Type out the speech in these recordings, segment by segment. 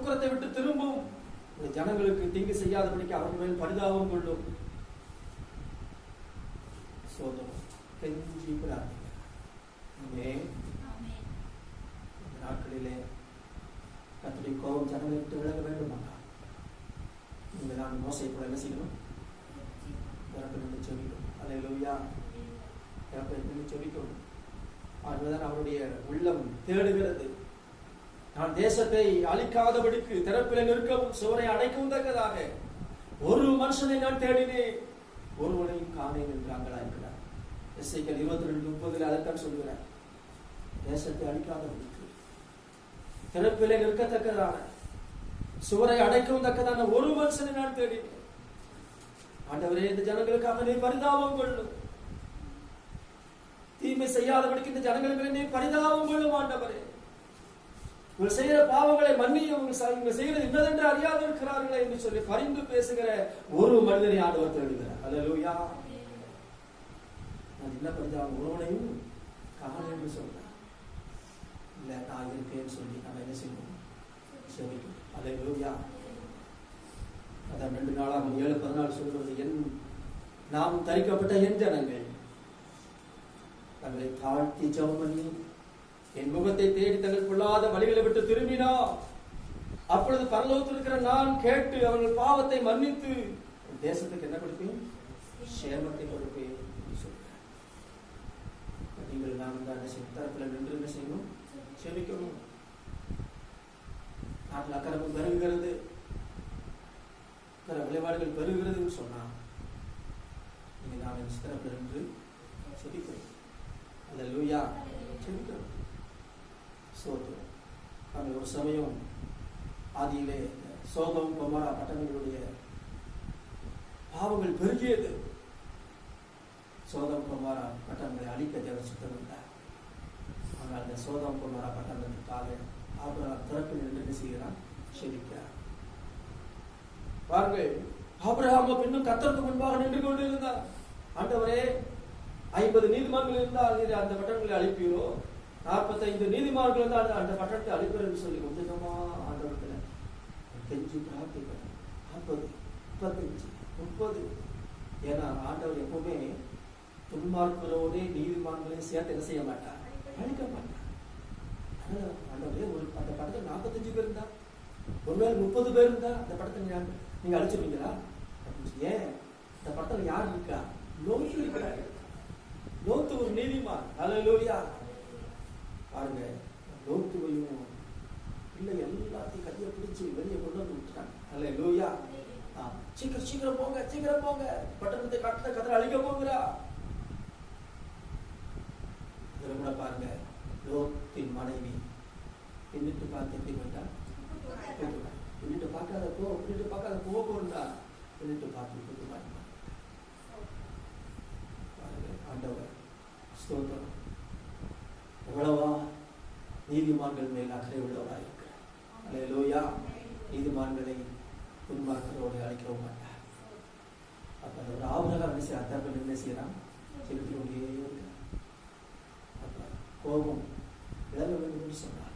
உக்கரத்தை விட்டு திரும்பும். இந்த ஜனங்களுக்கு தீங்கு செய்யாதபடிக்கு அவர்கள் மேல் பரிதாபம் கொள்ளும். சோதம் கெஞ்சி. இந்த நாட்களிலே கத்துடைய கோபம் ஜனங்களை விட்டு விலக வேண்டுமாக்கா நீங்க நான் மோசை கூட என்ன செய்யணும்? நின்று செவிக்கணும் அலையிலோயா எனக்கு நின்று செவிக்கணும் அதுதான் அவருடைய உள்ளம் தேடுகிறது. நான் தேசத்தை அழிக்காதபடிக்கு திறப்பில நிற்கவும் சுவரை அடைக்கவும் தக்கதாக. ஒரு மனுஷனை நான் தேடினேன். ஒருவனையும் காணேன் என்று அங்கலாயிருக்கிறார் எஸ்ஐக்கள் இருபத்தி ரெண்டு முப்பதுல அதைத்தான் சொல்கிறார். தேசத்தை அழிக்காதபடிக்கு திறப்பில நிற்கத்தக்கதான சுவரை அடைக்கவும் தக்கதான ஒரு மனுஷனை நான் தேடினேன். ஆண்டவரே இந்த ஜனங்களுக்காக நீ பரிதாபம் கொள்ளும். தீமை செய்யாதபடிக்கு இந்த ஜனங்களுக்கு நீ பரிதாபம் கொள்ளும் ஆண்டவரே. இவர் செய்கிற பாவங்களை மன்னியும் இவங்க செய்கிறது இன்னதென்று அறியாது இருக்கிறார்களே என்று சொல்லி பரிந்து பேசுகிற ஒரு மனிதனை ஆண்டவர் தேடுகிறார். அல்லேலூயா நான் என்ன பரிதாபம் ஒருவனையும் காண என்று சொல்றார் இல்ல நான் இருக்கேன்னு சொல்லி நம்ம என்ன செய்வோம் செவிக்கணும் அல்லேலூயா அதான் ரெண்டு நாளாக ஏழு பதினாலு சொல்கிறது என் நாம் தரிக்கப்பட்ட என் ஜனங்கள் தங்களை தாழ்த்தி ஜெபம் பண்ணி என் முகத்தை தேடி தங்கள் கொள்ளாத வழிகளை விட்டு திரும்பினா அப்பொழுது பரலோகத்தில் இருக்கிற நான் கேட்டு அவர்கள் பாவத்தை மன்னித்து தேசத்துக்கு என்ன கொடுப்பேன்? சேமத்தை கொடுப்பேன். என்று நீங்கள் நாம் தான் என்ன தரப்பில் நின்று என்ன செய்யணும்? செபிக்கணும் நாட்டில் அக்கிரமம் பெருகுகிறது. இருக்கிற விளைவாடுகள் பெருகிறதுன்னு சொன்னால் நீங்கள் நாம் இந்த தரப்பில் நின்று செபிக்கணும் அல்ல லூயா. செபிக்கணும் சோத்திரம் நாங்கள் ஒரு சமயம் ஆதியிலே சோதம் குமாரா பட்டணங்களுடைய பாவங்கள் பெருகியது. சோதம் குமாரா பட்டணங்களை அழிக்க தேவன் சுத்தம் இருந்தார் ஆனால் அந்த சோதம் குமாரா பட்டணத்துக்காக ஆபிரகாம் திறப்பில் நின்று என்ன செய்கிறான்? செபிக்கிறார் பாருங்கள் ஆபிரகாம் இன்னும் கத்தருக்கு முன்பாக நின்று கொண்டிருந்தார். ஆண்டவரே ஐம்பது நீதிமன்றங்கள் இருந்தால் நீர் அந்த பட்டணங்களை அழிப்பீரோ? நாற்பத்தைந்து நீதிமான்கள் இருந்தால் அந்த பட்டணத்தை அழிப்பீர் என்று சொல்லி கொஞ்சமா ஆண்டவர்கள் கெஞ்சி பிரார்த்திக்கிறேன். நாற்பது முப்பத்தஞ்சு முப்பது. ஏன்னா ஆண்டவர் எப்பவுமே துன்மார்க்கரோடே நீதிமான்களையும் சேர்த்து என்ன செய்ய மாட்டார்? அழிக்க மாட்டார். அதனால ஆண்டவரே ஒரு அந்த படத்தில் நாற்பத்தஞ்சு பேர் இருந்தா ஒருவேளை முப்பது பேர் இருந்தா அந்த படத்தை நீங்க- அழிச்சிருவீங்களா? ஏன் இந்த படத்தில் யார் இருக்கா? லோத்து இருக்கிறாரு. லோத்து ஒரு நீதிமான். ஹalleluya. பாருங்க லோத்துவையும் இல்லை எல்லாத்தையும் கையை பிடிச்சு வெளியே கொண்டு வந்து விட்டுட்டாங்க. அல்ல லோயா சீக்கிரம் சீக்கிரம் போங்க சீக்கிரம் போங்க. பட்டணத்தை கட்ட கதிர அழிக்க போகிறா இதுல கூட பாருங்க லோத்தின் மனைவி பின்னிட்டு பார்த்து எப்படி பண்ணா போயிட்டா. பின்னிட்டு பார்க்காத போ பின்னிட்டு பார்க்காத போக போறா பின்னிட்டு பார்த்து விட்டு பாருங்க, ஆண்டவர் ஸ்தோத்திரம். எவ்வளவா நீதிமான்கள் மேல் அக்கறை உள்ளவராக இருக்கிறார் லோயா நீதிமான்களை துன்மார்க்கரோடு அழைக்கவும் மாட்டார். அப்போ அந்த ஒரு ஆபரகம் என்ன செய்ய அத்தாக்கள் என்ன செய்யறான் செலுத்தி கொண்டே இருக்கிறார் அப்போ கோபம் விலக வேண்டும் என்று சொன்னார்.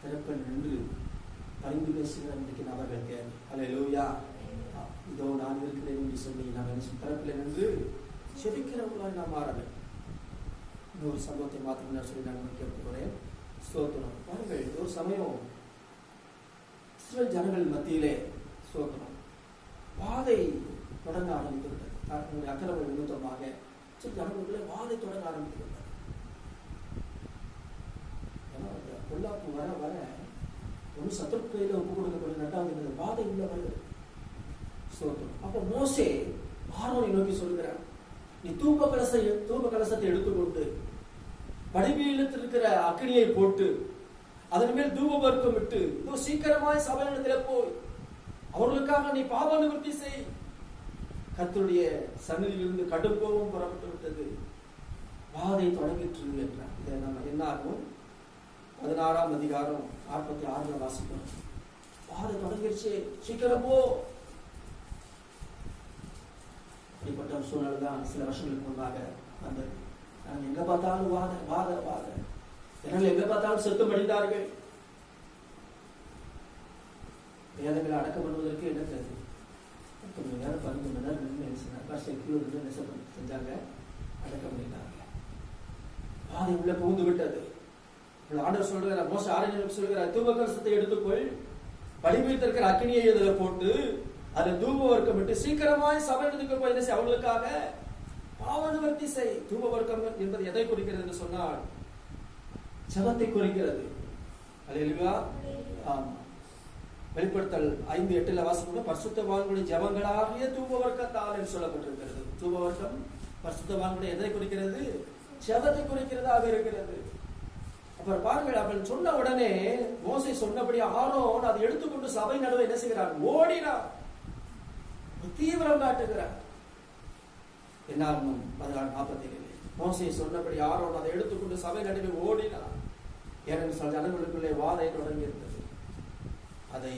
திறப்பில் நின்று பரிந்து பேசுகிற இன்றைக்கு நபர்கள் தேவை. லோயா இதோ நான் இருக்கிறேன் என்று சொல்லி நாம் என்ன திறப்பில் நின்று செபிக்கிறவங்களாக நாம் மாற வேண்டும் இன்னொரு சம்பவத்தை மாத்திரம் நான் சொல்லி நான் முடிக்க போகிறேன். ஸ்தோத்திரம். பாருங்கள் ஒரு சமயம் இஸ்ரேல் ஜனங்கள் மத்தியிலே ஸ்தோத்திரம். வாதை தொடங்க ஆரம்பித்து விட்டது தன்னுடைய அக்கிரம நிமித்தமாக சில ஜனங்களுக்குள்ளே வாதை தொடங்க ஆரம்பித்து விட்டது பொல்லாப்பு வர வர ஒரு சத்துருக்கையில் ஒப்பு கொடுக்கப்பட்ட ரெண்டாவது வாதை உள்ள வருகிறது ஸ்தோத்திரம். அப்போ மோசே ஆரோனை நோக்கி சொல்கிறார் நீ தூப கலச தூப கலசத்தை எடுத்துக்கொண்டு வடிவீலத்தில் இருக்கிற அக்னியை போட்டு அதன் மேல் தூபவர்க்கம் விட்டு இதோ சீக்கிரமாய் சபையிடத்தில் போய் அவர்களுக்காக நீ பாவ நிவர்த்தி செய். கத்தருடைய சந்நிதியிலிருந்து கடும் கோபம் புறப்பட்டு விட்டது. பாதை தொடங்கிற்று என்றார். இதை நம்ம என்ன ஆகும் பதினாறாம் அதிகாரம் நாற்பத்தி ஆறுல வாசிக்கிறோம். பாதை தொடங்கிருச்சு. சீக்கிரம் போ. அப்படிப்பட்ட சூழ்நிலை தான் சில வருஷங்களுக்கு முன்பாக வந்தது. நாங்கள் எங்க பார்த்தாலும் வாத வாத வாத. ஜனங்கள் எங்க பார்த்தாலும் செத்து மடிந்தார்கள் வேதங்களை அடக்கம் பண்ணுவதற்கு என்ன தேவை பத்து மணி நேரம் பதினஞ்சு மணி நேரம் நின்று நினைச்சாங்க கஷ்டம் கீழே இருந்து செஞ்சாங்க? அடக்கம் பண்ணிட்டாங்க. பாதை உள்ள புகுந்து விட்டது. ஆண்டவர் சொல்றார் மோச ஆரஞ்சு சொல்கிறார் தூப கலசத்தை எடுத்துக்கொள். படிப்பித்திருக்கிற அக்கினியை இதில் போட்டு அதை தூப வர்க்கம் விட்டு சீக்கிரமாய் சபையிடத்துக்கு போய் அவங்களுக்காக பாவ செய் தூப வர்க்கம் என்பது எதை குறிக்கிறது என்று சொன்னால் ஜபத்தை குறிக்கிறது. அல்லேலூயா. ஆமா. வெளிப்படுத்தல் ஐந்து எட்டுல வாசிக்கும் பரிசுத்தவான்களுடைய ஜபங்களாகிய தூப வர்க்கத்தால் என்று சொல்லப்பட்டிருக்கிறது. தூப வர்க்கம் பரிசுத்தவான்களுடைய எதை குறிக்கிறது? ஜபத்தை குறிக்கிறதாக இருக்கிறது. அப்புறம் பாருங்கள் அவன் சொன்ன உடனே மோசை சொன்னபடி ஆரோன் அதை எடுத்துக்கொண்டு சபை நடுவே என்ன செய்கிறான்? ஓடினான். தீவிரம் காட்டுகிறான். என்னாகும் பதினாறு நாற்பத்தி ஏழு மோசை சொன்னபடி ஆரோன் அதை எடுத்துக்கொண்டு சபை நடுவே ஓடினார் ஏனென்று சொல் ஜனங்களுக்குள்ளே வாதை தொடங்கி இருந்தது அதை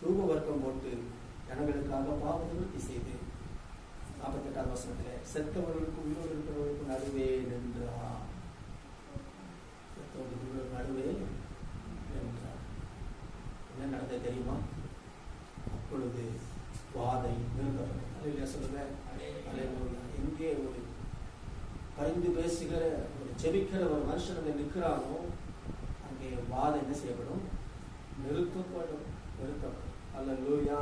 தூப வர்க்கம் போட்டு ஜனங்களுக்காக பாவ நிவர்த்தி செய்து நாற்பத்தி எட்டாவது வசனத்திலே செத்தவர்களுக்கு உயிரோடு இருக்கிறவர்களுக்கு நடுவே நின்றார். செத்தவர்களுக்கு உயிரோடு நடுவே நின்றார். என்ன நடந்தது தெரியுமா? அப்பொழுது வாதை நிறுத்தப்பட்டது. சொல்லுங்க. பரிந்து பேசுகிற ஒரு ஜெபிக்கிற ஒரு மனுஷன் அங்கே நிற்கிறானோ அங்கே வாதை என்ன செய்யப்படும்? நிறுத்தப்படும் நிறுத்தப்படும். அல்லேலூயா.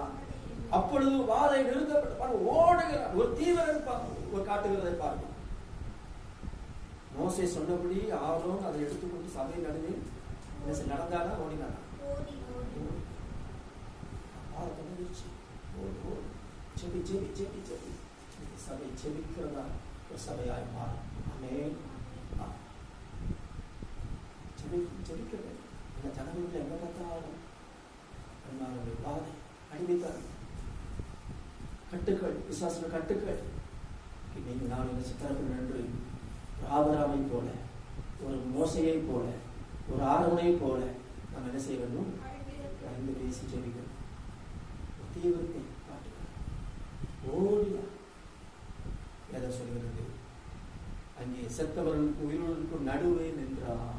அப்பொழுது வாதை நிறுத்தப்படும். ஓடுகிற ஒரு தீவிரம் ஒரு காட்டுகிறதை பார்க்கும் மோசை சொன்னபடி ஆரோன் அதை எடுத்துக்கொண்டு சபை நடுவே என்ன செய்ய- நடந்தானா ஓடினானா பாதை தொடர்ந்துச்சு. ஓடு, ஓடு. சபை செபிக்கிறதா ஒரு சபையாய் மாறும். ஆமென். ஆ. ஜெபிக்க வேண்டும் இந்த ஜனங்களுக்கு எங்க பார்த்தாலும் அன்பானவர்களே, அடிமைத்தார்கள் கட்டுக்கள் கட்டுக்கள் ஒரு போல ஒரு மோசையை போல ஒரு ஆரவனை போல நாம் என்ன செய்ய வேண்டும் அறிந்து பேசி ஜெபிக்கணும் தீவிரத்தை காட்டுகிறார் ஓடியா எதை சொல்கிறது செத்தவர்களுக்கு உயிர்களுக்கு நடுவே நின்றார்.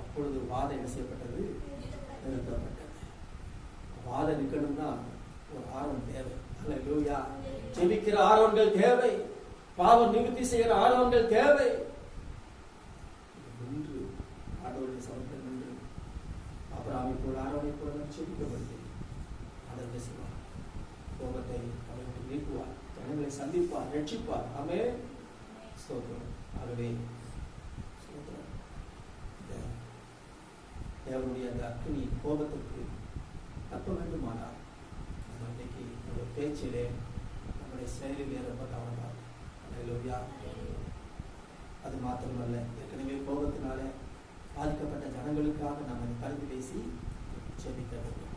அப்பொழுது வாதம் என்ன செய்யப்பட்டது? நிறுத்தப்பட்டது வாதம் நிற்கணும்னா ஒரு ஆர்வம் தேவை. அல்ல அல்லேலூயா. ஜெபிக்கிற ஆர்வங்கள் தேவை. பாவம் நிவர்த்தி செய்கிற ஆர்வங்கள் தேவை. நின்று ஆண்டவருடைய சமத்தில் நின்று அப்புறம் போல ஆர்வனை போல ஜெபிக்கப்படுது அதை என்ன செய்வார்? கோபத்தை அவருக்கு நீக்குவார். ஜனங்களை சந்திப்பார் ரட்சிப்பார். ஆமே ஸ்தோத்திரம். ஆகவே இந்த தேவனுடைய அந்த அக்னி கோபத்திற்கு தப்ப வேண்டுமானால் நம்ம இன்னைக்கு நம்முடைய பேச்சிலே நம்முடைய செயலிலே ரொம்ப கவனமாக அல்லேலூயா அது மாத்திரமல்ல ஏற்கனவே கோபத்தினாலே பாதிக்கப்பட்ட ஜனங்களுக்காக நம்ம கலந்து பேசி ஜெபிக்க வேண்டும்.